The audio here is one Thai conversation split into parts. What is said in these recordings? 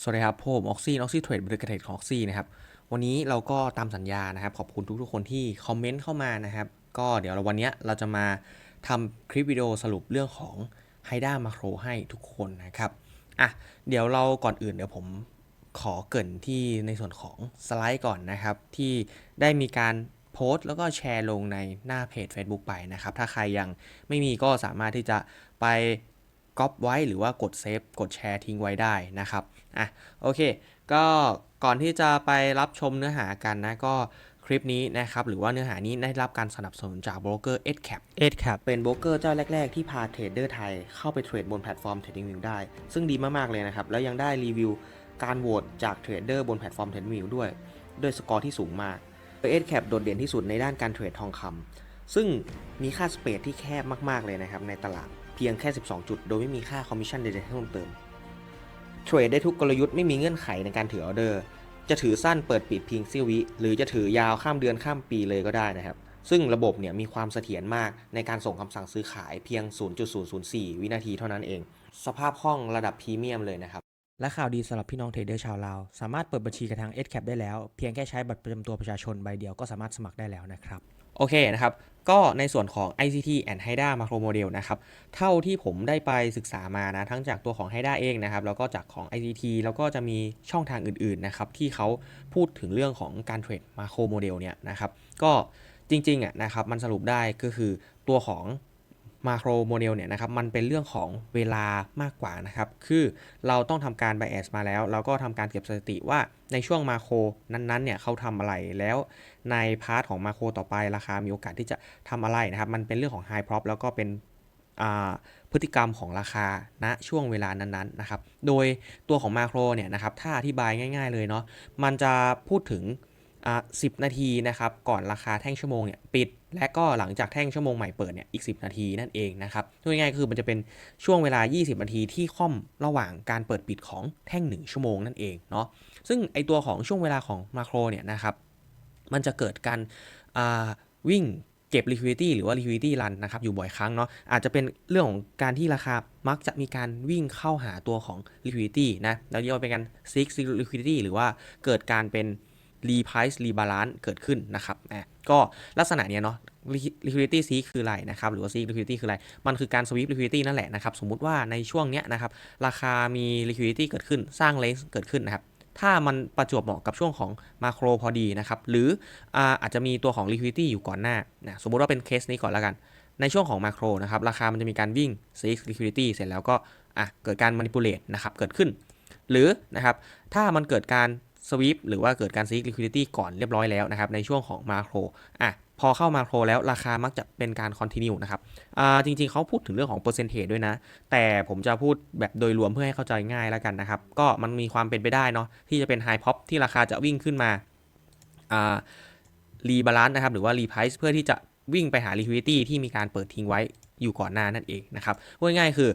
สวัสดีครับผมออกซี่ออกซี่เทรดบริการเทรดของออกซี่นะครับ วันนี้เราก็ตามสัญญานะครับ ขอบคุณทุกๆ คนที่คอมเมนต์เข้ามานะครับ ก็เดี๋ยวเราวันนี้เราจะมาทำคลิปวิดีโอสรุปเรื่องของ h y d a Macro ให้ทุกคนนะครับอะเดี๋ยวเราก่อนอื่นเดี๋ยวผมขอเกินที่ในส่วนของสไลด์ก่อนนะครับ ที่ได้มีการโพสต์แล้วก็แชร์ลงในหน้าเพจ Facebook ไปนะครับ ถ้าใครยังไม่มีก็สามารถที่จะไปก๊อปไว้หรือว่ากดเซฟกดแชร์ทิ้งไว้ได้นะครับ อะโอเค ก็ก่อนที่จะไปรับชมเนื้อหากันนะก็คลิปนี้นะครับ หรือว่าเนื้อหานี้ได้รับการสนับสนุนจากโบรกเกอร์ EdCap EdCap เป็นโบรกเกอร์เจ้าแรก ๆ ที่พาเทรดเดอร์ไทยเข้าไปเทรดบนแพลตฟอร์ม TradingView ได้ ซึ่งดีมาก ๆ เลยนะครับ แล้วยังได้รีวิวการโหวตจากเทรดเดอร์บนแพลตฟอร์ม TradingView ด้วย ด้วยสกอร์ที่สูงมากโดย EdCap โดดเด่นที่สุดในด้านการเทรดทองคำซึ่งมีค่าสเปดที่แคบมากๆเลยนะครับในตลาดเพียงแค่ 12 จุด โดยไม่มีค่าคอมมิชชั่นใดๆเพิ่มเติม เทรดได้ทุกกลยุทธ์ไม่มีเงื่อนไขในการถือออเดอร์ จะถือสั้นเปิดปิดเพียงเสี้ยววิหรือจะถือยาวข้ามเดือนข้ามปีเลยก็ได้นะครับ ซึ่งระบบเนี่ยมีความเสถียรมากในการส่งคำสั่งซื้อขายเพียง 0.004 วินาทีเท่านั้นเอง สภาพคล่องระดับพรีเมียมเลยนะครับและข่าวดีสำหรับพี่น้องเทรดเดอร์ชาวลาวสามารถเปิดบัญชีกับทาง EdCap ได้แล้ว เพียงแค่ใช้บัตรประจำตัวประชาชนใบเดียวก็สามารถสมัครได้แล้วนะครับ โอเคนะครับก็ในส่วนของ ICT and HIDA Macro Model นะครับเท่าที่ผมได้ไปศึกษามานะทั้งจากตัวของ HIDA เองนะครับแล้วก็จากของ ICT แล้วก็จะมีช่องทางอื่นๆนะครับที่เขาพูดถึงเรื่องของการเทรด Macro Model เนี่ยนะครับก็จริงๆอะนะครับมันสรุปได้ก็คือตัวของ มาโครโมเดลเนี่ยนะครับมันเป็นเรื่องของเวลามากกว่านะครับคือเราต้องทำการ bias มาแล้ว เราก็ทำการเก็บสถิติว่าในช่วงมาโครนั้นๆเนี่ยเขาทำอะไรแล้วในพาร์ทของมาโครต่อไปราคามีโอกาสที่จะทำอะไรนะครับมันเป็นเรื่องของ High Prop แล้วก็เป็นพฤติกรรมของราคาณช่วงเวลานั้นๆนะครับ โดยตัวของมาโครเนี่ยนะครับ ถ้าอธิบายง่าย ๆเลยเนาะ มันจะพูดถึง อ่า10นาทีนะครับก่อนราคาแท่งชั่วโมงเนี่ยปิด และก็หลังจากแท่งชั่วโมงใหม่เปิดเนี่ยอีก 10 นาทีนั่นเองนะครับพูดง่ายๆคือมันจะเป็นช่วงเวลา 20 นาทีที่ค่อมระหว่างการเปิดปิดของแท่ง 1 ชั่วโมงนั่นเองเนาะซึ่งไอตัวของช่วงเวลาของมาโครเนี่ยนะครับมันจะเกิดการวิ่งเก็บ liquidity หรือว่า liquidity run นะครับอยู่บ่อยครั้งเนาะอาจจะเป็นเรื่องของการที่ราคามักจะมีการวิ่งเข้าหาตัวของ liquidity นะแล้วเรียกว่าเป็นการ seek liquidity หรือว่าเกิดการเป็น reprice rebalance เกิดขึ้นนะครับอะก็ลักษณะเนี้ยเนาะ liquidity seek คืออะไรนะครับหรือว่า seek liquidity คืออะไร มันคือการ sweep liquidity นั่นแหละนะครับ สมมุติว่าในช่วงเนี้ยนะครับ ราคามี liquidity เกิดขึ้นสร้าง range เกิดขึ้นนะครับ ถ้ามันประจวบเหมาะกับช่วงของมาโครพอดีนะครับ หรืออาอาจจะมีตัวของ liquidity อยู่ก่อนหน้านะสมมุติว่าเป็นเคสนี้ก่อนแล้วกัน ในช่วงของมาโครนะครับ ราคามันจะมีการวิ่ง seek liquidity เสร็จแล้วก็อะเกิดการ manipulate นะครับเกิดขึ้น หรือนะครับถ้ามันเกิดการ สวีปหรือว่าเกิดการซีก liquidity ก่อนเรียบร้อยแล้วนะครับในช่วงของมาโครอะพอเข้ามาโครแล้วราคามักจะเป็นการคอนติเนียนะครับอ่าจริงๆเขาพูดถึงเรื่องของเปอร์เซนเทจด้วยนะ แต่ผมจะพูดแบบโดยรวมเพื่อให้เข้าใจง่ายแล้วกันนะครับ ก็มันมีความเป็นไปได้เนาะที่จะเป็นไฮพ็อปที่ราคาจะวิ่งขึ้นมาอ่ารีบาลานซ์นะครับ หรือว่ารีไพรซ์เพื่อที่จะวิ่งไปหา liquidity ที่มีการเปิดทิ้งไว้อยู่ก่อนหน้านั่นเองนะครับพูดง่ายๆคือ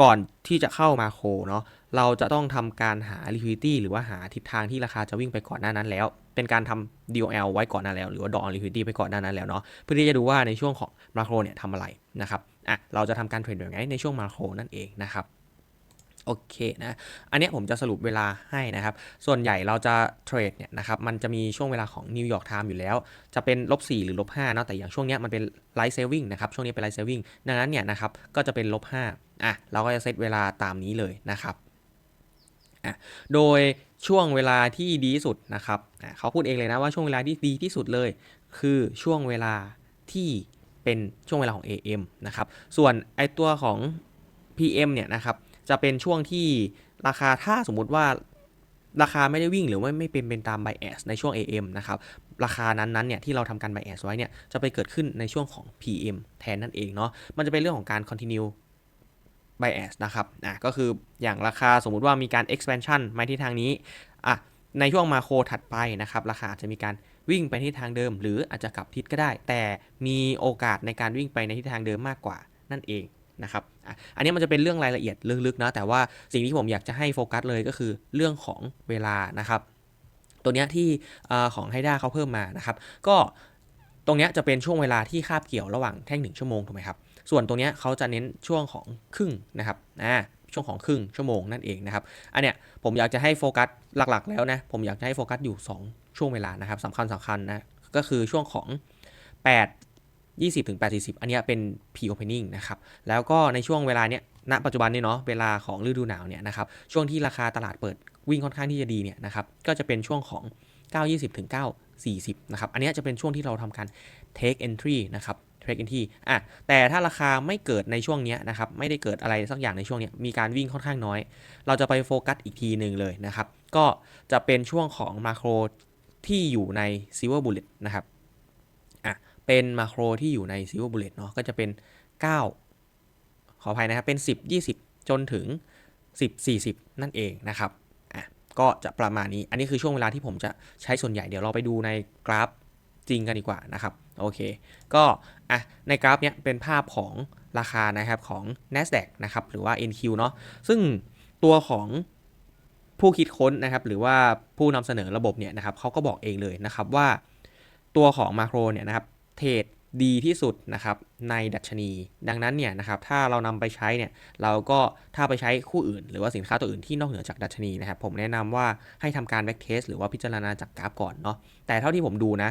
ก่อนที่จะเข้ามาโคเนาะเราจะต้องทำการหา liquidity หรือว่าหาทิศทางที่ราคาจะวิ่งไปก่อนหน้านั้นแล้ว เป็นการทำ DOL ไว้ก่อนหน้าแล้ว หรือว่า dog on liquidity ไปก่อนหน้านั้นแล้วเนาะเพื่อที่จะดูว่าในช่วงของมาโครเนี่ยทำอะไรนะครับอะเราจะทำการเทรดแบบไหนในช่วงมาโครนั่นเองนะครับโอเคนะ อันนี้ผมจะสรุปเวลาให้นะครับ ส่วนใหญ่เราจะเทรดเนี่ยนะครับ มันจะมีช่วงเวลาของนิวยอร์กไทม์อยู่แล้ว จะเป็นลบ4หรือลบ5เนาะ แต่อย่างช่วงนี้มันเป็นไลท์เซลวิงนะครับ ช่วงนี้เป็นไลท์เซลวิงดังนั้นเนี่ยนะครับ ก็จะเป็นลบ5 อะเราก็จะเซตเวลาตามนี้เลยนะครับอะโดยช่วงเวลาที่ดีที่สุดนะครับอะเขาพูดเองเลยนะว่าช่วงเวลาที่ดีที่สุดเลย คือช่วงเวลาที่เป็นช่วงเวลาของ AM นะครับ ส่วนไอตัวของ PM เนี่ยนะครับ จะเป็นช่วงที่ราคาถ้าสมมุติว่าราคาไม่ได้วิ่งหรือว่าไม่เป็นเป็นตาม bias ในช่วง AM นะครับ ราคานั้นๆเนี่ยที่เราทำการ bias ไว้เนี่ยจะไปเกิดขึ้นในช่วงของ PM แทนนั่นเองเนาะ มันจะเป็นเรื่องของการ continue bias นะครับอะก็คืออย่างราคาสมมุติว่ามีการ expansion มาที่ทางนี้อะในช่วงมาโครถัดไปนะครับ ราคาจะมีการวิ่งไปที่ทางเดิม หรืออาจจะกลับทิศก็ได้ แต่มีโอกาสในการวิ่งไปในทิศทางเดิมมากกว่านั่นเองนะครับอันนี้มันจะเป็นเรื่องรายละเอียดลึกๆนะแต่ว่าสิ่งที่ผมอยากจะให้โฟกัสเลยก็คือเรื่องของเวลานะครับ ตัวนี้ที่ของไฮด้าเขาเพิ่มมานะครับ ก็ตรงนี้จะเป็นช่วงเวลาที่คาบเกี่ยวระหว่างแท่งหนึ่งชั่วโมงถูกไหมครับ ส่วนตรงนี้เขาจะเน้นช่วงของครึ่งนะครับอ่าช่วงของครึ่งชั่วโมงนั่นเองนะครับ อันเนี้ยผมอยากจะให้โฟกัสหลักๆ แล้วนะ ผมอยากจะให้โฟกัสอยู่ 2 ช่วงเวลานะครับสำคัญสำคัญนะ ก็คือช่วงของ 8 20ถึง8 40 อันนี้เป็น pre opening นะครับ แล้วก็ในช่วงเวลาเนี้ย ณ ปัจจุบันนี้เนาะ เวลาของฤดูหนาวเนี่ยนะครับ ช่วงที่ราคาตลาดเปิดวิ่งค่อนข้างที่จะดีเนี่ยนะครับ ก็จะเป็นช่วงของ 920ถึง940 นะครับ อันนี้จะเป็นช่วงที่เราทำการ take entry นะครับ take entry อะแต่ถ้าราคาไม่เกิดในช่วงนี้นะครับไม่ได้เกิดอะไรสักอย่างในช่วงนี้มีการวิ่งค่อนข้างน้อย เราจะไปโฟกัสอีกทีหนึ่งเลยนะครับ ก็จะเป็นช่วงของมาโครที่อยู่ใน silver bullet นะครับอะเป็นมาโครที่อยู่ใน silver bullet เนาะก็จะเป็น 9 ขออภัยนะครับเป็น 10 20 จนถึง 10 40 นั่นเองนะครับอะก็จะประมาณนี้อันนี้คือช่วงเวลาที่ผมจะใช้ส่วนใหญ่เดี๋ยวเราไปดูในกราฟจริงกันดีกว่านะครับ โอเค ก็อะในกราฟเนี้ยเป็นภาพของราคานะครับของ NASDAQ นะครับหรือว่า NQ เนาะซึ่งตัวของผู้คิดค้นนะครับหรือว่าผู้นำเสนอระบบเนี่ยนะครับเขาก็บอกเองเลยนะครับว่า ตัวของมาโครเนี่ยนะครับเทรดดีที่สุดนะครับในดัชนี ดังนั้นเนี่ยนะครับถ้าเรานำไปใช้เนี่ยเราก็ถ้าไปใช้คู่อื่น หรือว่าสินค้าตัวอื่นที่นอกเหนือจากดัชนีนะครับผมแนะนำว่าให้ทำการแบ็กเทสหรือว่าพิจารณาจากกราฟก่อนเนาะแต่เท่าที่ผมดูนะ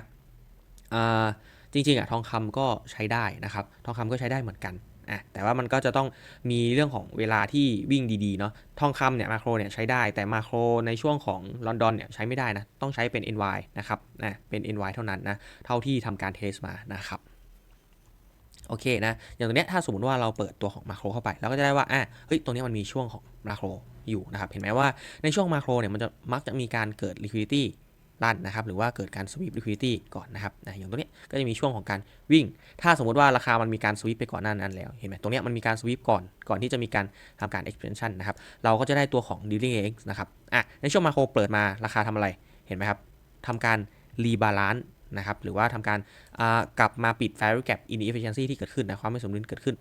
อ่า จริงๆอะทองคำก็ใช้ได้นะครับ ทองคำก็ใช้ได้เหมือนกันอะแต่ว่ามันก็จะต้องมีเรื่องของเวลาที่วิ่งดีๆเนาะทองคำเนี่ยมาโครเนี่ยใช้ได้แต่มาโครในช่วงของลอนดอนเนี่ยใช้ไม่ได้นะ ต้องใช้เป็น NY นะครับนะเป็น NY เท่านั้นนะ เท่าที่ทำการเทสมานะครับโอเคนะ อย่างตัวเนี้ยถ้าสมมติว่าเราเปิดตัวของมาโครเข้าไป เราก็จะได้ว่าอะเฮ้ยตรงนี้มันมีช่วงของมาโครอยู่นะครับ เห็นไหมว่าในช่วงมาโครเนี่ยมันจะมักจะมีการเกิด liquidity ลั่นนะครับ หรือว่าเกิดการ sweep liquidity ก่อนนะครับนะอย่างตัวนี้ก็จะมีช่วงของการวิ่ง ถ้าสมมติว่าราคามันมีการ sweep ไปก่อนหน้านั้นแล้ว เห็นไหมตรงนี้มันมีการ sweep ก่อน ก่อนที่จะมีการทำการ expansion นะครับ เราก็จะได้ตัวของ dealing x นะครับ อะ ในช่วงมาโครเปิดมาราคาทำอะไร เห็นไหมครับทำการ rebalance นะครับ หรือว่าทำการกลับมาปิด value gap inefficiency ที่เกิดขึ้นนะ ความไม่สมดุลเกิดขึ้น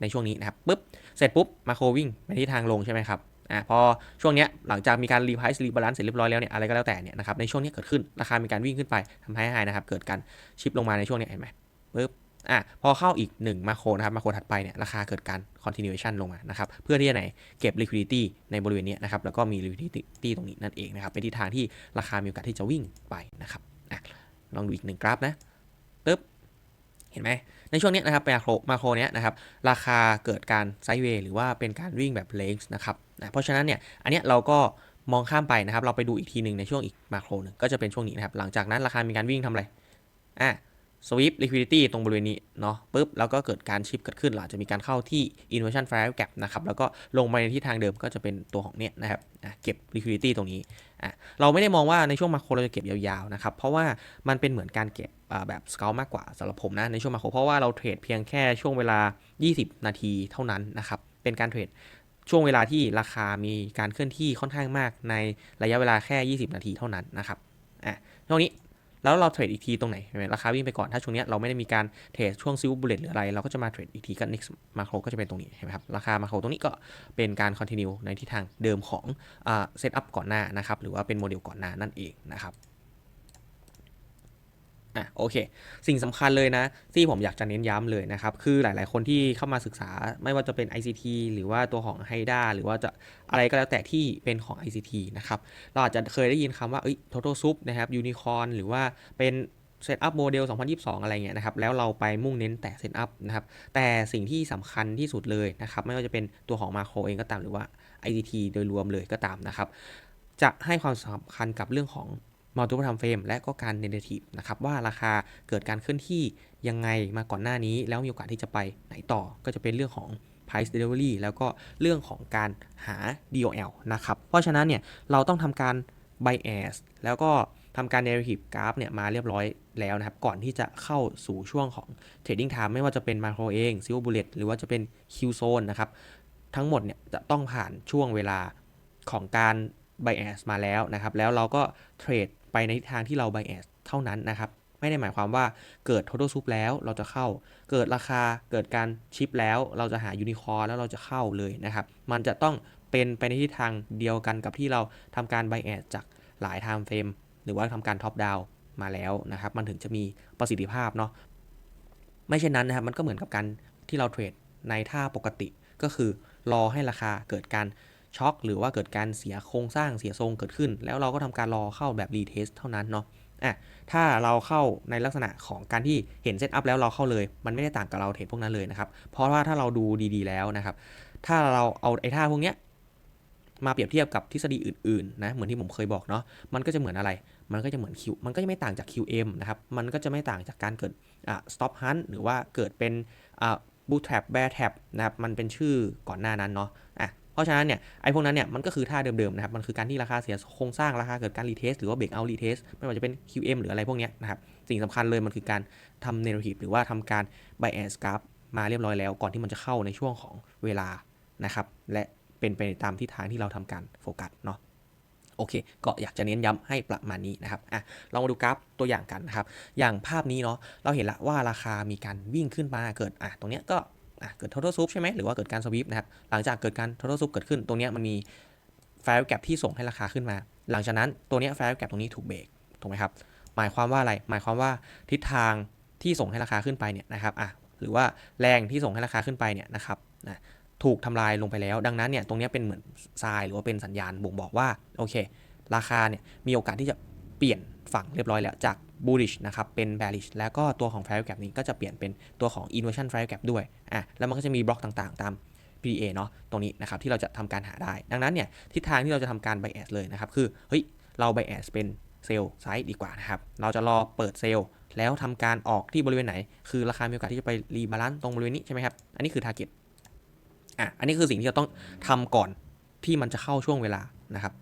ในช่วงนี้นะครับ ปุ๊บ เสร็จปุ๊บ มาโครวิ่งไปที่ทางลงใช่ไหมครับ อ่าพอช่วงเนี้ยหลังจากมีการรีไพซ์รีบาลานซ์เสร็จเรียบร้อยแล้วเนี่ยอะไรก็แล้วแต่เนี่ยนะครับในช่วงนี้เกิดขึ้นราคามีการวิ่งขึ้นไปทำให้ไฮนะครับเกิดการชิปลงมาในช่วงนี้เห็นไหมปุ๊บอะพอเข้าอีก 1 มาโครนะครับมาโครถัดไปเนี่ยราคาเกิดการ continuation ลงมานะครับเพื่อที่จะไหนเก็บ liquidity ในบริเวณนี้นะครับแล้วก็มี liquidity ตรงนี้นั่นเองนะครับเป็นทิศทางที่ราคามีโอกาสที่จะวิ่งไปนะครับอะลองดูอีกหนึ่งกราฟนะปุ๊บเห็นไหมในช่วงนี้นะครับมาโครมาโครเนี้ยนะครับราคาเกิดการไซด์เวย์หรือว่าเป็นการวิ่งแบบเลนส์นะครับ นะเพราะฉะนั้นเนี่ยอันเนี้ยเราก็มองข้ามไปนะครับ เราไปดูอีกทีหนึ่งในช่วงอีกมาโครหนึ่งก็จะเป็นช่วงนี้นะครับ หลังจากนั้นราคามีการวิ่งทำอะไรอะสวิป liquidity ตรงบริเวณนี้เนาะปุ๊บแล้วก็เกิดการชิปเกิดขึ้นหลังจะมีการเข้าที่ inversion value gap นะครับ แล้วก็ลงไปในที่ทางเดิมก็จะเป็นตัวของเนี่ยนะครับเก็บ liquidity ตรงนี้อะเราไม่ได้มองว่าในช่วงมาโครเราจะเก็บยาวๆนะครับ เพราะว่ามันเป็นเหมือนการเก็บแบบสเกลมากกว่าสำหรับผมนะในช่วงมาโครเพราะว่าเราเทรดเพียงแค่ช่วงเวลา 20 นาทีเท่านั้นนะครับเป็นการเทรด ช่วงเวลาที่ราคามีการเคลื่อนที่ค่อนข้างมากในระยะเวลาแค่ 20 นาทีเท่านั้นนะครับอะช่วงนี้แล้วเราเทรดอีกทีตรงไหนราคาวิ่งไปก่อนถ้าช่วงนี้เราไม่ได้มีการเทรดช่วงซิลบุลเลตหรืออะไร เราก็จะมาเทรดอีกทีกัน next มาโครก็จะเป็นตรงนี้เห็นไหมครับราคามาโครตรงนี้ก็เป็นการ continue ในทิศทางเดิมของเซตอัพก่อนหน้านะครับหรือว่าเป็นโมเดลก่อนหน้านั่นเองนะครับ อะโอเค สิ่งสำคัญเลยนะ ที่ผมอยากจะเน้นย้ำเลยนะครับ คือหลายๆ คนที่เข้ามาศึกษาไม่ว่าจะเป็น ICT หรือว่าตัวของ HIDA หรือว่าจะอะไรก็แล้วแต่ที่เป็นของ ICT นะครับ เราอาจจะเคยได้ยินคำว่าเอ้ย Total Soup นะครับ Unicorn หรือว่าเป็นเซตอัพโมเดล2022 อะไรเงี้ยนะครับ แล้วเราไปมุ่งเน้นแต่เซตอัพนะครับ แต่สิ่งที่สำคัญที่สุดเลยนะครับ ไม่ว่าจะเป็นตัวของมาโครเองก็ตามหรือว่า ICT โดยรวมเลยก็ตามนะครับ จะให้ความสำคัญกับเรื่องของ multiple time frame และก็การ narrative นะครับว่าราคาเกิดการเคลื่อนที่ยังไงมาก่อนหน้านี้ แล้วมีโอกาสที่จะไปไหนต่อก็จะเป็นเรื่องของ price delivery แล้วก็เรื่องของการหา DOL นะครับ เพราะฉะนั้นเนี่ยเราต้องทำการ bias แล้วก็ทำการ narrative graph เนี่ยมาเรียบร้อยแล้วนะครับ ก่อนที่จะเข้าสู่ช่วงของ trading time ไม่ว่าจะเป็น macro เอง silver bullet หรือว่าจะเป็น Q zone นะครับ ทั้งหมดเนี่ยจะต้องผ่านช่วงเวลาของการ bias มาแล้วนะครับ แล้วเราก็เทรด ไปในทิศทางที่เรา bias เท่านั้นนะครับ ไม่ได้หมายความว่าเกิด total soup แล้วเราจะเข้า เกิดราคาเกิดการชิปแล้ว เราจะหา unicorn แล้วเราจะเข้าเลยนะครับ มันจะต้องเป็นไปในทิศทางเดียวกันกับที่เราทำการ bias จากหลาย time frame หรือว่าทำการ top down มาแล้วนะครับ มันถึงจะมีประสิทธิภาพเนาะไม่เช่นนั้นนะครับมันก็เหมือนกับการที่เราเทรดในท่าปกติก็คือรอให้ราคาเกิดการ ช็อคหรือว่าเกิดการเสียโครงสร้างเสียทรงเกิดขึ้น แล้วเราก็ทำการรอเข้าแบบรีเทสเท่านั้นเนาะอะถ้าเราเข้าในลักษณะของการที่เห็นเซตอัพแล้วเราเข้าเลย มันไม่ได้ต่างกับเราเทรดพวกนั้นเลยนะครับ เพราะว่าถ้าเราดูดีๆแล้วนะครับ ถ้าเราเอาไอ้ท่าพวกเนี้ยมาเปรียบเทียบกับทฤษฎีอื่นๆนะเหมือนที่ผมเคยบอกเนาะมันก็จะเหมือนอะไร มันก็จะเหมือน Q มันก็จะไม่ต่างจาก QM นะครับมันก็จะไม่ต่างจากการเกิดอ่า stop hunt หรือว่าเกิดเป็นอ่า boot trap bear trap นะครับมันเป็นชื่อก่อนหน้านั้นเนาะ เพราะฉะนั้นเนี่ยไอ้พวกนั้นเนี่ยมันก็คือท่าเดิมๆนะครับมันคือการที่ราคาเสียโครงสร้างราคาเกิดการรีเทสหรือว่า break out retest ไม่ว่าจะเป็น QM หรืออะไรพวกนี้นะครับสิ่งสำคัญเลยมันคือการทำ narrative หรือว่าทำการ bias graph มาเรียบร้อยแล้ว ก่อนที่มันจะเข้าในช่วงของเวลานะครับและเป็นไปตามทิศทางที่เราทำการโฟกัสเนาะโอเค ก็อยากจะเน้นย้ำให้ประมาณนี้นะครับ อะ ลองมาดูกราฟตัวอย่างกันนะครับ อย่างภาพนี้เนาะ เราเห็นละว่าราคามีการวิ่งขึ้นมาเกิด อะ ตรงเนี้ยก็ เกิด total soup ใช่ไหมหรือว่าเกิดการสวิปนะครับหลังจากเกิดการ total soup เกิดขึ้นตรงนี้มันมี fair gap ที่ส่งให้ราคาขึ้นมา หลังจากนั้นตัวนี้ fair gap ตรงนี้ถูกเบรกถูกไหมครับหมายความว่าอะไรหมายความว่าทิศทางที่ส่งให้ราคาขึ้นไปเนี่ยนะครับอะหรือว่าแรงที่ส่งให้ราคาขึ้นไปเนี่ยนะครับนะถูกทำลายลงไปแล้ว ดังนั้นเนี่ยตรงนี้เป็นเหมือนทรายหรือว่าเป็นสัญญาณบ่งบอกว่าโอเค ราคาเนี่ยมีโอกาสที่จะเปลี่ยนฝั่งเรียบร้อยแล้วจาก bullish นะครับ เป็น bearish แล้วก็ตัวของ fair gap นี้ก็จะเปลี่ยนเป็นตัวของ inversion fair gap ด้วย อะ แล้วมันก็จะมีบล็อกต่างๆ ตาม PDA เนาะ ตรงนี้นะครับ ที่เราจะทำการหาได้ ดังนั้นเนี่ย ทิศทางที่เราจะทำการ bias เลยนะครับ คือ เฮ้ย เรา bias เป็นเซลล์ไซด์ดีกว่านะครับ เราจะรอเปิดเซลล์ แล้วทำการออกที่บริเวณไหน คือราคามีโอกาสที่จะไปรีบาลานซ์ตรงบริเวณนี้ใช่ไหมครับ อันนี้คือ target อะ อันนี้คือสิ่งที่เราต้องทำก่อนที่มันจะเข้าช่วงเวลานะครับ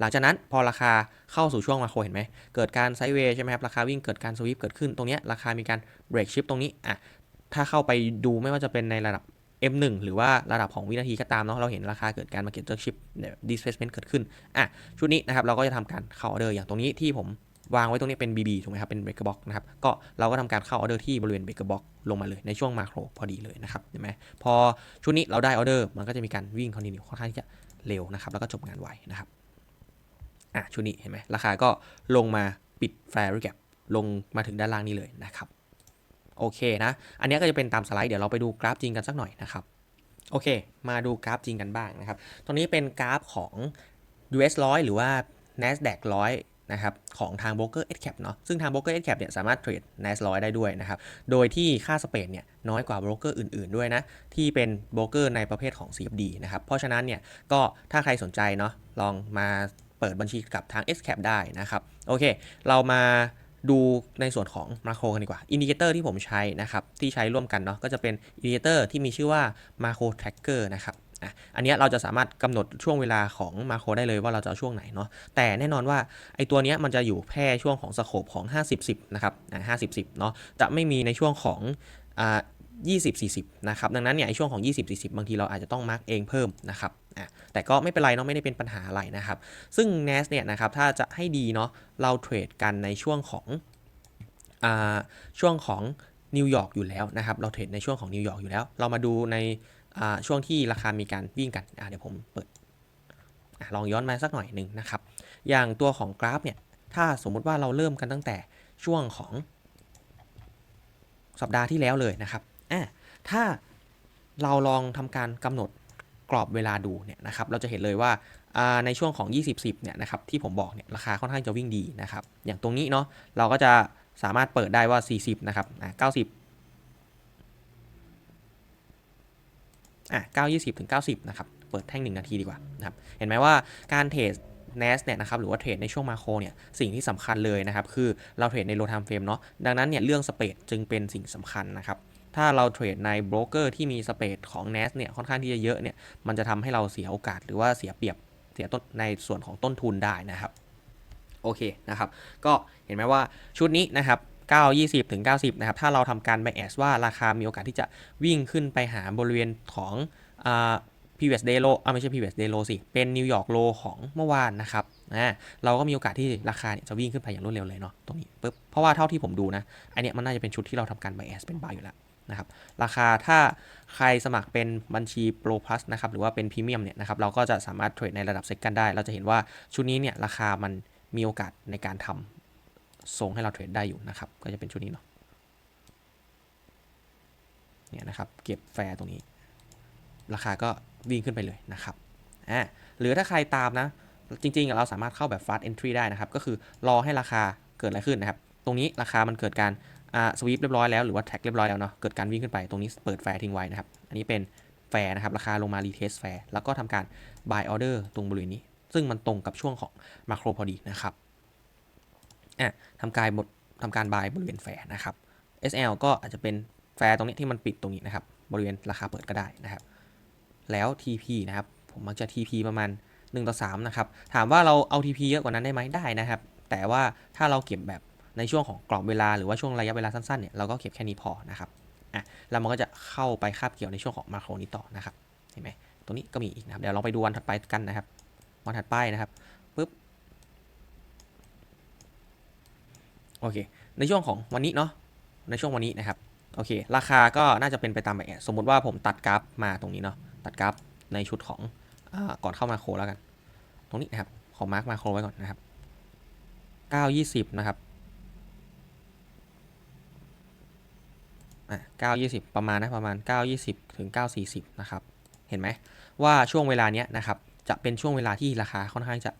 หลังจากนั้นพอราคาเข้าสู่ช่วงมาโครเห็นไหม เกิดการไซด์เวย์ใช่ไหมครับ ราคาวิ่งเกิดการสวิปเกิดขึ้นตรงนี้ราคามีการเบรกชิปตรงนี้อะถ้าเข้าไปดูไม่ว่าจะเป็นในระดับ M1 หรือว่าระดับของวินาทีก็ตามเนาะเราเห็นราคาเกิดการมาเก็ตเจอร์ชิปเนี่ย displacement เกิดขึ้นอะชุดนี้นะครับเราก็จะทำการเข้าออเดอร์อย่างตรงนี้ที่ผมวางไว้ตรงนี้เป็น BB ถูกไหมครับ เป็น breaker box นะครับ ก็เราก็ทำการเข้าออเดอร์ที่บริเวณ breaker box ลงมาเลยในช่วงมาโครพอดีเลยนะครับเห็นไหมพอชุดนี้เราได้ออเดอร์มันก็จะมีการวิ่งคอนติเนียค่อนข้างที่จะเร็วนะครับ แล้วก็จบงานไวนะครับ อะชุดนี้เห็นไหมราคาก็ลงมาปิดแฟร์แก p ลงมาถึงด้านล่างนี้เลยนะครับโอเคนะ อันนี้ก็จะเป็นตามสไลด์เดี๋ยวเราไปดูกราฟจริงกันสักหน่อยนะครับ โอเค มาดูกราฟจริงกันบ้างนะครับ ตรงนี้เป็นกราฟของ US 100 หรือว่า NASDAQ 100 นะครับ ของทาง broker s cap เนาะ ซึ่งทาง broker s cap เนี่ยสามารถเทรด NAS 100 ได้ด้วยนะครับ โดยที่ค่าสเปนเนี่ยน้อยกว่าโบรกเกอร์อื่นๆด้วยนะ ที่เป็นโบรกเกอร์ในประเภทของ CFD นะครับ เพราะฉะนั้นเนี่ยก็ถ้าใครสนใจเนาะลองมา เปิดบัญชีกับทาง SCAP ได้นะครับ โอเค เรามาดูในส่วนของมาโครกันดีกว่า อินดิเคเตอร์ที่ผมใช้นะครับ ที่ใช้ร่วมกันเนาะ ก็จะเป็นอินดิเคเตอร์ที่มีชื่อว่า Macro Tracker นะครับอะอันนี้เราจะสามารถกำหนดช่วงเวลาของมาโครได้เลยว่าเราจะช่วงไหนเนาะแต่แน่นอนว่าไอตัวนี้มันจะอยู่แค่ช่วงของสโคปของ 50-10 นะครับอ่า50-10เนาะจะไม่มีในช่วงของ อ่า20 40 นะครับ ดังนั้นเนี่ยไอช่วงของ 20 40 บางทีเราอาจจะต้องมาร์กเองเพิ่มนะครับอะแต่ก็ไม่เป็นไรเนาะไม่ได้เป็นปัญหาอะไรนะครับ ซึ่ง NAS เนี่ยนะครับถ้าจะให้ดีเนาะเราเทรดกันในช่วงของอ่าช่วงของนิวยอร์กอยู่แล้วนะครับเราเทรดในช่วงของนิวยอร์กอยู่แล้ว เรามาดูในอ่าช่วงที่ราคามีการวิ่งกันอะเดี๋ยวผมเปิดอะลองย้อนมาสักหน่อยหนึ่งนะครับ อย่างตัวของกราฟเนี่ยถ้าสมมุติว่าเราเริ่มกันตั้งแต่ช่วงของสัปดาห์ที่แล้วเลยนะครับ อะถ้าเราลองทำการกำหนดกรอบเวลาดูเนี่ยนะครับเราจะเห็นเลยว่าในช่วงของ 20-10เนี่ยนะครับที่ผมบอกเนี่ยราคาค่อนข้างจะวิ่งดีนะครับอย่างตรงนี้เนาะเราก็จะสามารถเปิดได้ว่า 40 นะครับอะ90อะ9 20 ถึง 90 นะครับ เปิดแท่ง 1 นาทีดีกว่านะครับ เห็นไหมว่าการเทรด NAS เนี่ยนะครับ หรือว่าเทรดในช่วงมาโครเนี่ย สิ่งที่สำคัญเลยนะครับ คือเราเทรดในโล time frame เนาะ ดังนั้นเนี่ยเรื่องสเปดจึงเป็นสิ่งสำคัญนะครับ ถ้าเราเทรดในโบรกเกอร์ที่มีสเปดของ NAS เนี่ยค่อนข้างที่จะเยอะเนี่ยมันจะทำให้เราเสียโอกาสหรือว่าเสียเปรียบเสียต้นในส่วนของต้นทุนได้นะครับโอเคนะครับก็เห็นไหมว่าชุดนี้นะครับ9 20ถึง90นะครับถ้าเราทำการ bias ว่าราคามีโอกาสที่จะวิ่งขึ้นไปหาบริเวณของอ่า previous day low อ่าไม่ใช่ previous day low สิ เป็นนิวยอร์กโลของเมื่อวานนะครับอ่าเราก็มีโอกาสที่ราคาเนี่ยจะวิ่งขึ้นไปอย่างรวดเร็วเลยเนาะตรงนี้ปุ๊บเพราะว่าเท่าที่ผมดูนะอันเนี้ยมันน่าจะเป็นชุดที่เราทำการ bias เป็น buy อยู่แล้ว นะครับราคาถ้าใครสมัครเป็นบัญชี Pro Plus นะครับหรือว่าเป็นพรีเมียมเนี่ยนะครับเราก็จะสามารถเทรดในระดับเซ็กกันได้ เราจะเห็นว่าชุดนี้เนี่ยราคามันมีโอกาสในการทำส่งให้เราเทรดได้อยู่นะครับก็จะเป็นชุดนี้เนาะเนี่ยนะครับเก็บแฟร์ตรงนี้ ราคาก็วิ่งขึ้นไปเลยนะครับอ่าหรือถ้าใครตามนะ จริงๆเราสามารถเข้าแบบ fast entry ได้นะครับ ก็คือรอให้ราคาเกิดอะไรขึ้นนะครับ ตรงนี้ราคามันเกิดการ อ่าสวีปเรียบร้อยแล้วหรือว่าแท็กเรียบร้อยแล้วเนาะเกิดการวิ่งขึ้นไปตรงนี้เปิดแฟร์ทิ้งไว้นะครับอันนี้เป็นแฟร์นะครับราคาลงมา retest แฟร์แล้วก็ทำการ buy order ตรงบริเวณนี้ ซึ่งมันตรงกับช่วงของมาโครพอดีนะครับอะทำการบททำการ buy บริเวณแฟร์นะครับ SL ก็อาจจะเป็นแฟร์ตรงนี้ที่มันปิดตรงนี้นะครับบริเวณราคาเปิดก็ได้นะครับ แล้ว TP นะครับผมมักจะ TP ประมาณ1ต่อ3นะครับถามว่าเราเอา TP เยอะกว่านั้นได้ไหมได้นะครับ แต่ว่าถ้าเราเก็บแบบ ในช่วงของกรอบเวลาหรือว่าช่วงระยะเวลาสั้นๆเนี่ยเราก็เก็บแค่นี้พอนะครับอะแล้วมันก็จะเข้าไปคาบเกี่ยวในช่วงของมาโครนี้ต่อนะครับเห็นไหมตรงนี้ก็มีอีกนะครับเดี๋ยวลองไปดูวันถัดไปกันนะครับวันถัดไปนะครับปุ๊บโอเค ในช่วงของวันนี้เนาะในช่วงวันนี้นะครับโอเค ราคาก็น่าจะเป็นไปตามแบบสมมติว่าผมตัดกราฟมาตรงนี้เนาะตัดกราฟในชุดของอก่อนเข้ามาโครแล้วกัน ตรงนี้นะครับขอมาร์กมาโครไว้ก่อนนะครับ9 20นะครับ อะ9 20ประมาณนะประมาณ9 20ถึง9 40นะครับ เห็นไหมว่าช่วงเวลาเนี้ยนะครับจะเป็นช่วงเวลาที่ราคาค่อนข้างจะ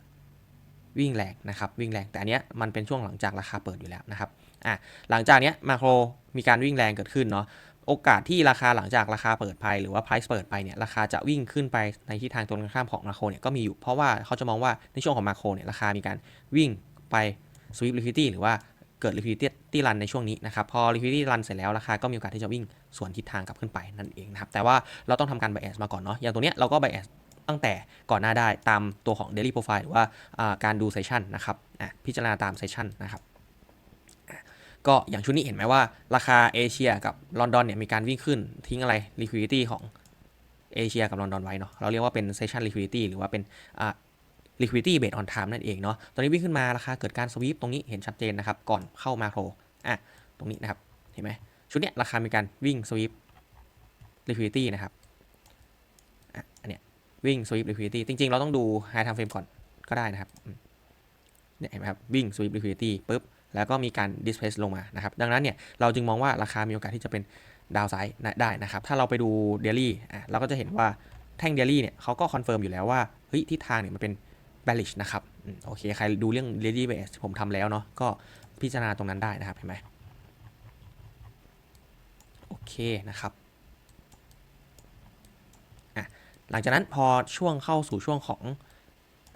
วิ่งแรงนะครับวิ่งแรงแต่อันเนี้ยมันเป็นช่วงหลังจากราคาเปิดอยู่แล้วนะครับอะหลังจากเนี้ยมาโครมีการวิ่งแรงเกิดขึ้นเนาะโอกาสที่ราคาหลังจากราคาเปิดไปหรือว่า price เปิดไปเนี่ยราคาจะวิ่งขึ้นไปในทิศทางตรงข้ามของมาโครเนี่ยก็มีอยู่เพราะว่าเขาจะมองว่าในช่วงของมาโครเนี่ยราคามีการวิ่งไป sweep liquidity หรือว่า เกิด liquidity run ในช่วงนี้นะครับพอ liquidity run เสร็จแล้วราคาก็มีโอกาสที่จะวิ่งสวนทิศทางกลับขึ้นไปนั่นเองนะครับแต่ว่าเราต้องทำการ bias มาก่อนเนาะอย่างตัวเนี้ยเราก็ bias ตั้งแต่ก่อนหน้าได้ตามตัวของ daily profile หรือว่าการดู session นะครับอะพิจารณาตาม session นะครับก็อย่างชุดนี้เห็นไหมว่าราคาเอเชียกับลอนดอนเนี่ยมีการวิ่งขึ้นทิ้งอะไร liquidity ของเอเชียกับลอนดอนไว้เนาะเราเรียกว่าเป็น session liquidity หรือว่าเป็น liquidity based on time นั่นเองเนาะ ตอนนี้วิ่งขึ้นมาราคาเกิดการสวีปตรงนี้เห็นชัดเจนนะครับ ก่อนเข้ามาโครอะ ตรงนี้นะครับ เห็นไหมชุดเนี้ยราคามีการวิ่งสวีป liquidity นะครับ อะ อันเนี้ยวิ่งสวีป liquidity จริง ๆ เราต้องดู high time frame ก่อนก็ได้นะครับ เนี่ยเห็นไหมครับ วิ่งสวีป liquidity ปุ๊บ แล้วก็มีการ displace ลงมา นะครับ ดังนั้นเนี่ย เราจึงมองว่าราคามีโอกาสที่จะเป็นดาวไซด์ได้นะครับ ถ้าเราไปดูเดลี่อะ เราก็จะเห็นว่าแท่งเดลี่เนี่ยเขาก็คอนเฟิร์มอยู่แล้วว่า เฮ้ยทิศทางเนี่ยมันเป็น bearish นะครับโอเคใครดูเรื่อง daily base ผมทำแล้วเนาะก็พิจารณาตรงนั้นได้นะครับเห็นไหมโอเคนะครับอะหลังจากนั้นพอช่วงเข้าสู่ช่วงของ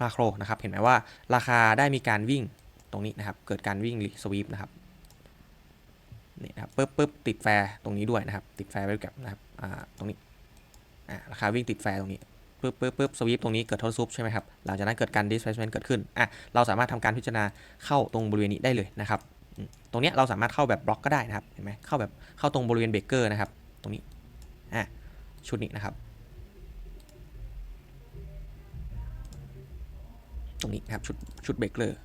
มาโครนะครับเห็นไหมว่าราคาได้มีการวิ่งตรงนี้นะครับเกิดการวิ่งสวีปนะครับนี่นะครับปึ๊บปึ๊บติดแฟร์ตรงนี้ด้วยนะครับติดแฟร์ไว้กับนะครับอ่าตรงนี้อ่าราคาวิ่งติดแฟร์ตรงนี้ ปึ๊บปึ๊บปึ๊บสวีปตรงนี้เกิดทดซุปใช่ไหมครับ หลังจากนั้นเกิดการ displacement เกิดขึ้น อะ เราสามารถทำการพิจารณาเข้าตรงบริเวณนี้ได้เลยนะครับ ตรงนี้เราสามารถเข้าแบบบล็อกก็ได้นะครับ เห็นไหมเข้าแบบเข้าตรงบริเวณเบเกอร์นะครับ ตรงนี้ อะ ชุดนี้นะครับ ตรงนี้ครับ ชุด ชุดเบเกอร์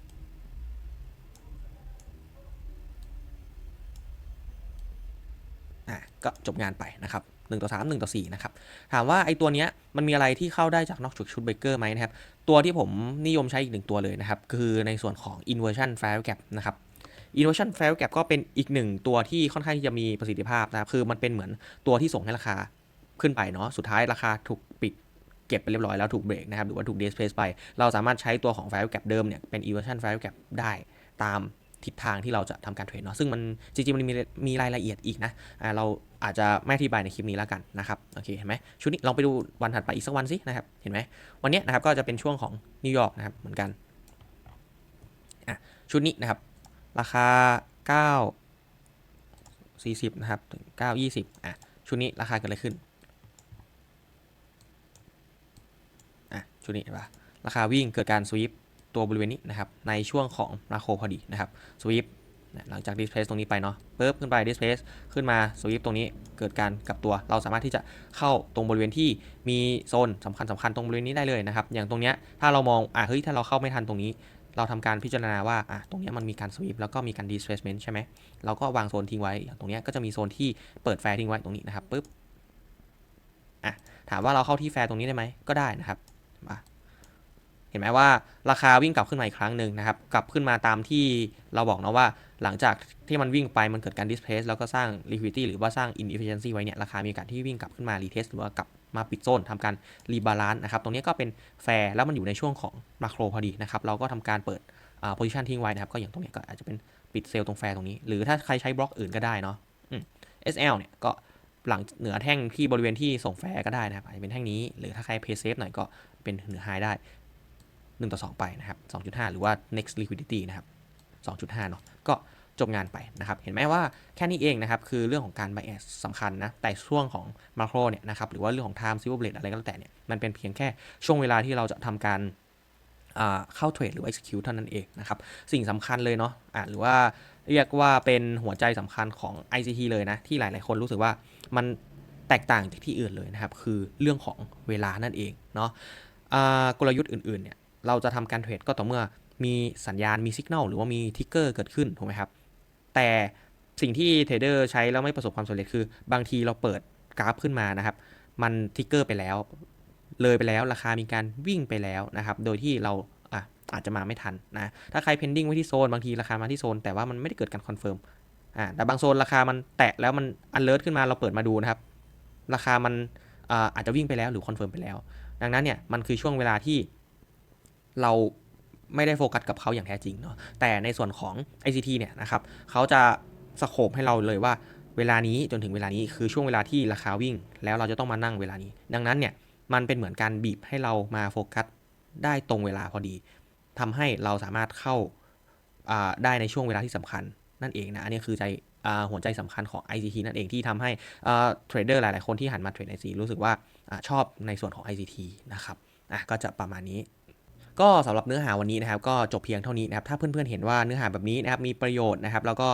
อะ ก็จบงานไปนะครับ 1ต่อ3 1ต่อ4นะครับถามว่าไอตัวเนี้ยมันมีอะไรที่เข้าได้จากนอกจากชุดเบเกอร์ไหมนะครับตัวที่ผมนิยมใช้อีกหนึ่งตัวเลยนะครับคือในส่วนของ inversion fair gap นะครับ inversion fair gap ก็เป็นอีกหนึ่งตัวที่ค่อนข้างที่จะมีประสิทธิภาพนะครับคือมันเป็นเหมือนตัวที่ส่งให้ราคาขึ้นไปเนาะสุดท้ายราคาถูกปิดเก็บไปเรียบร้อยแล้วถูกเบรกนะครับหรือว่าถูก displace ไป เราสามารถใช้ตัวของ fair gap เดิมเนี่ยเป็น inversion fair gap ได้ตาม ทิศทางที่เราจะทำการเทรดเนาะซึ่งมันจริงๆมันมีมีรายละเอียดอีกนะเราอาจจะไม่อธิบายในคลิปนี้แล้วกันนะครับโอเคเห็นไหมชุดนี้ลองไปดูวันถัดไปอีกสักวันสินะครับเห็นไหมวันนี้นะครับก็จะเป็นช่วงของนิวยอร์กนะครับเหมือนกันอะชุดนี้นะครับ ราคา 9 40 นะครับถึง9 20 อะ ชุดนี้ราคาเกิดอะไรขึ้น อะ ชุดนี้เห็นปะราคาวิ่งเกิดการสวีป ตัวบริเวณนี้นะครับในช่วงของราโคพอดีนะครับสวีปหลังจาก displace ตรงนี้ไปเนาะปึ๊บขึ้นไป displace ขึ้นมา sweep ตรงนี้เกิดการกลับตัว เราสามารถที่จะเข้าตรงบริเวณที่มีโซนสำคัญสำคัญตรงบริเวณนี้ได้เลยนะครับ อย่างตรงเนี้ยถ้าเรามองอะเฮ้ยถ้าเราเข้าไม่ทันตรงนี้ เราทำการพิจารณาว่าอะตรงเนี้ยมันมีการ sweep แล้วก็มีการ displacement ใช่ไหมเราก็วางโซนทิ้งไว้อย่างตรงเนี้ยก็จะมีโซนที่เปิดแฟร์ทิ้งไว้ตรงนี้นะครับปึ๊บอะถามว่าเราเข้าที่แฟร์ตรงนี้ได้ไหมก็ได้นะครับ ห็นไหมว่าราคาวิ่งกลับขึ้นมาอีกครั้งหนึ่งนะครับ กลับขึ้นมาตามที่เราบอกนะว่าหลังจากที่มันวิ่งไปมันเกิดการ displace แล้วก็สร้าง liquidity หรือว่าสร้าง inefficiency ไว้เนี่ยราคามีโอกาสที่วิ่งกลับขึ้นมา retest หรือว่ากลับมาปิดโซนทำการรีบาลานซ์นะครับ ตรงนี้ก็เป็นแฟร์แล้วมันอยู่ในช่วงของมาโครพอดีนะครับ เราก็ทำการเปิดอ่าโพซิชันทิ้งไว้นะครับ ก็อย่างตรงนี้ก็อาจจะเป็นปิดเซลล์ตรงแฟร์ตรงนี้ หรือถ้าใครใช้บล็อกอื่นก็ได้เนาะอืม SL เนี่ยก็หลังเหนือแท่งที่บริเวณที่ส่งแฟร์ก็ได้นะครับอาจจะเป็นแท่งนี้ หรือถ้าใครเพย์เซฟหน่อยก็เป็นเหนือไฮได้ 1 ต่อ 2 ไปนะครับ 2.5 หรือว่า next liquidity นะครับ 2.5 เนาะก็จบงานไปนะครับ เห็นไหมว่าแค่นี้เองนะครับ คือเรื่องของการ bias สำคัญนะ แต่ช่วงของ macro เนี่ยนะครับ หรือว่าเรื่องของ time silver blade อะไรก็แล้วแต่เนี่ย มันเป็นเพียงแค่ช่วงเวลาที่เราจะทำการเข้าเทรดหรือ execute เท่านั้นเองนะครับ สิ่งสำคัญเลยเนาะะหรือว่าเรียกว่าเป็นหัวใจสำคัญของ ICT เลยนะ ที่หลาย ๆ คนรู้สึกว่ามันแตกต่างจากที่อื่นเลยนะครับ คือเรื่องของเวลานั่นเองเนาะกลยุทธ์อื่น ๆ เนี่ย เราจะทำการเทรดก็ต่อเมื่อมีสัญญาณมีสัญญาณหรือว่ามีทิกเกอร์เกิดขึ้นถูกไหมครับ แต่สิ่งที่เทรดเดอร์ใช้แล้วไม่ประสบความสำเร็จคือ บางทีเราเปิดกราฟขึ้นมานะครับ มันทิกเกอร์ไปแล้ว เลยไปแล้วราคามีการวิ่งไปแล้วนะครับ โดยที่เราออาจจะมาไม่ทันนะ ถ้าใคร pending ไว้ที่โซน บางทีราคามาที่โซน แต่ว่ามันไม่ได้เกิดการคอนเฟิร์ม อ่า แต่บางโซนราคามันแตะแล้วมัน alert ขึ้นมาเราเปิดมาดูนะครับ ราคามันออาจจะวิ่งไปแล้วหรือคอนเฟิร์มไปแล้ว ดังนั้นเนี่ยมันคือช่วงเวลาที่ เราไม่ได้โฟกัสกับเขาอย่างแท้จริงเนาะแต่ในส่วนของ ICT เนี่ยนะครับเขาจะสโคปให้เราเลยว่าเวลานี้จนถึงเวลานี้คือช่วงเวลาที่ราคาวิ่ง แล้วเราจะต้องมานั่งเวลานี้ ดังนั้นเนี่ยมันเป็นเหมือนการบีบให้เรามาโฟกัสได้ตรงเวลาพอดีทำให้เราสามารถเข้าาได้ในช่วงเวลาที่สำคัญนั่นเองนะ อันนี้คือใจอหัวใจสำคัญของ ICT นั่นเอง ที่ทำให้เทรดเดอร์หลาย ๆ คนที่หันมาเทรด ICT รู้สึกว่าอาชอบในส่วนของ ICT นะครับอะก็จะประมาณนี้ ก็สำหรับเนื้อหาวันนี้นะครับก็จบเพียงเท่านี้นะครับถ้าเพื่อนๆเห็นว่าเนื้อหาแบบนี้นะครับมีประโยชน์นะครับแล้วก็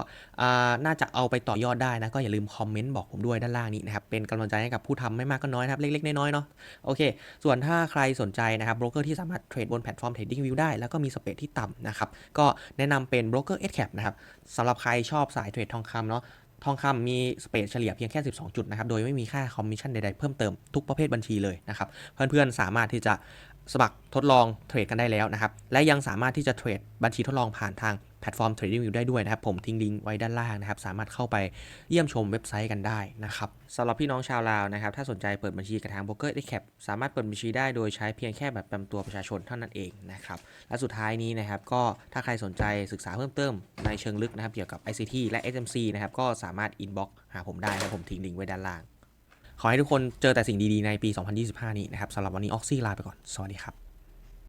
น่าจะเอาไปต่อยอดได้นะก็อย่าลืมคอมเมนต์บอกผมด้วยด้านล่างนี้นะครับเป็นกำลังใจให้กับผู้ทำไม่มากก็น้อยนะครับเล็กๆน้อยๆเนาะโอเค ส่วนถ้าใครสนใจนะครับโบรกเกอร์ที่สามารถเทรดบนแพลตฟอร์ม TradingView ได้แล้วก็มีสเปรดที่ต่ำนะครับก็แนะนำเป็นโบรกเกอร์ SCAP นะครับสำหรับใครชอบสายเทรดทองคำเนาะทองคำมีสเปรดเฉลี่ยเพียงแค่ 12 จุดนะครับ โดยไม่มีค่าคอมมิชชั่นใดๆ เพิ่มเติมทุกประเภทบัญชีเลยนะครับ เพื่อนๆ สามารถที่จะ สมัครทดลองเทรดกันได้แล้วนะครับ และยังสามารถที่จะเทรดบัญชีทดลองผ่านทางแพลตฟอร์ม TradingView ได้ด้วยนะครับ ผมทิ้งลิงก์ไว้ด้านล่างนะครับ สามารถเข้าไปเยี่ยมชมเว็บไซต์กันได้นะครับสำหรับพี่น้องชาวลาวนะครับ ถ้าสนใจเปิดบัญชีกับทางโบรกเกอร์ได้แคปสามารถเปิดบัญชีได้โดยใช้เพียงแค่แบบประจำตัวประชาชนเท่านั้นเองนะครับ และสุดท้ายนี้นะครับ ก็ถ้าใครสนใจศึกษาเพิ่มเติมในเชิงลึกนะครับ เกี่ยวกับ ICT และ SMC นะครับ ก็สามารถ inbox หาผมได้นะผมทิ้งลิงก์ไว้ด้านล่าง ขอให้ทุกคนเจอแต่สิ่งดีๆในปี 2025 นี้นะครับสำหรับวันนี้ออกซี่ลาไปก่อน สวัสดีครับ